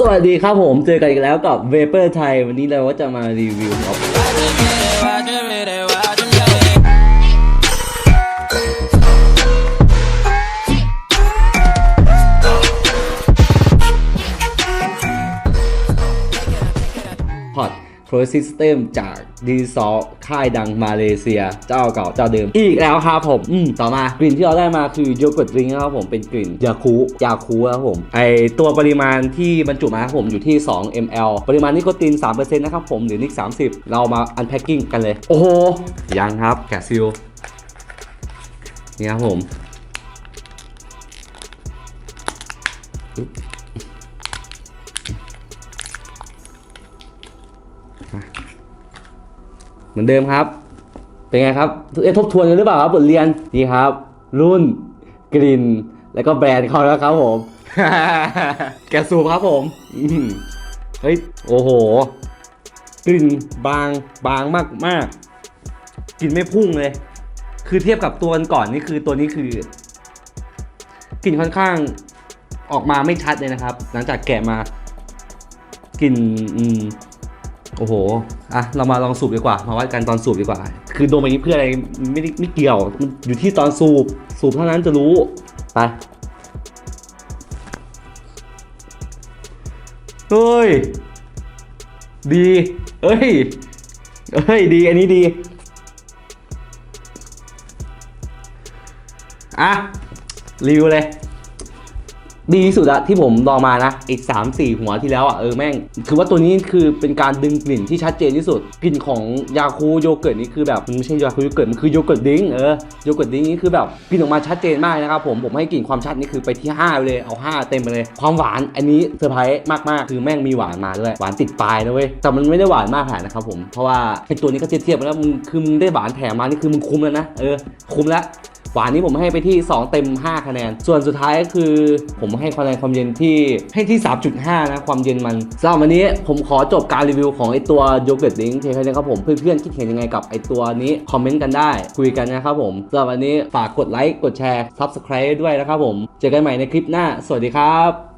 สวัสดีครับผมเจอกันอีกแล้วกับเวเปอร์ไทย วันนี้เราก็จะมารีวิวออฟพอด โปรซิสเต็มจากดีซอลค่ายดังมาเลเซีย เจ้าเก่าเจ้าเดิม อีกแล้วครับผมอืมต่อมากลิ่นที่เราได้มาคือโยเกิร์ตดริงก์นะครับผมเป็นกลิ่นยาคูยาคูครับผม ไอตัวปริมาณที่บรรจุมาครับผมอยู่ที่ 2 ml ปริมาณนิโคติน 3%นะครับผมหรือนิก 30 เรามาอันแพ็กกิ้งกันเลย โอ้โหยังครับแกะซิลนี่ครับผม เหมือนเดิมครับ เป็นไงครับเอ๊ะทบทวนกันหรือเปล่าครับบทเรียนนี่ครับ รุ่นกลิ่นแล้วก็แบรนด์เขาแล้วครับผม แกะสูบครับผมอื้อหือเฮ้ยโอ้โห กลิ่นบางบางมากมากกลิ่นไม่พุ่งเลย คือเทียบกับตัวก่อนนี่คือตัวนี้คือกลิ่นค่อนข้างออกมาไม่ชัดเลยนะครับ หลังจากแกะมากลิ่นอืม โอ้โห อะ เรามาลองสูบดีกว่า มาวัดกันตอนสูบดีกว่า คือโดนไปนี้เพื่ออะไรไม่ได้ไม่เกี่ยว มันอยู่ที่ตอนสูบ สูบเท่านั้นจะรู้ ไป เฮ้ย ดี เอ้ย เอ้ย ดี อันนี้ดี อะ รีวิวเลย ดีที่สุดอะที่ผมลองมานะ อีก 3 4 หัวที่แล้วอะเออแม่งคือว่าตัวนี้คือเป็นการดึงกลิ่นที่ชัดเจนที่สุด กลิ่นของยาคูโยเกิร์ตนี่คือแบบมันไม่ใช่ยาคูโยเกิร์ตมันคือโยเกิร์ตดิ้งเออโยเกิร์ตดิ้งนี่คือแบบกลิ่นออกมาชัดเจนมากนะครับผมผมให้กลิ่นความชัดนี่คือไปที่5ไปเลยเอา 5 เต็มไปเลย ความหวานอันนี้เซอร์ไพรส์มากๆ คือแม่งมีหวานมาด้วยหวานติดปลายนะเว้ยแต่มันไม่ได้หวานมากขนาดนะครับผมเพราะว่าไอตัวนี้ก็เทียบๆแล้วมึงคือมึงได้หวานแถมมานี่คือมึงคุ้มแล้วนะเออคุ้มแล้ว หวานนี้ผมให้ไปที่ 2 เต็ม 5 คะแนน ส่วนสุดท้ายก็คือ ผมให้คะแนนความเย็นที่ให้ที่ 3.5 นะ ความเย็นมันสำหรับวันนี้ผมขอจบการรีวิวของไอตัวโยเกิร์ตลิงเพียงแค่นี้ครับผมเพื่อนๆคิดเห็นยังไงกับไอตัวนี้ คอมเมนต์กันได้ คุยกันนะครับผมสำหรับวันนี้ฝากกดไลค์กดแชร์ Subscribe ด้วยนะครับผม เจอกันใหม่ในคลิปหน้า สวัสดีครับ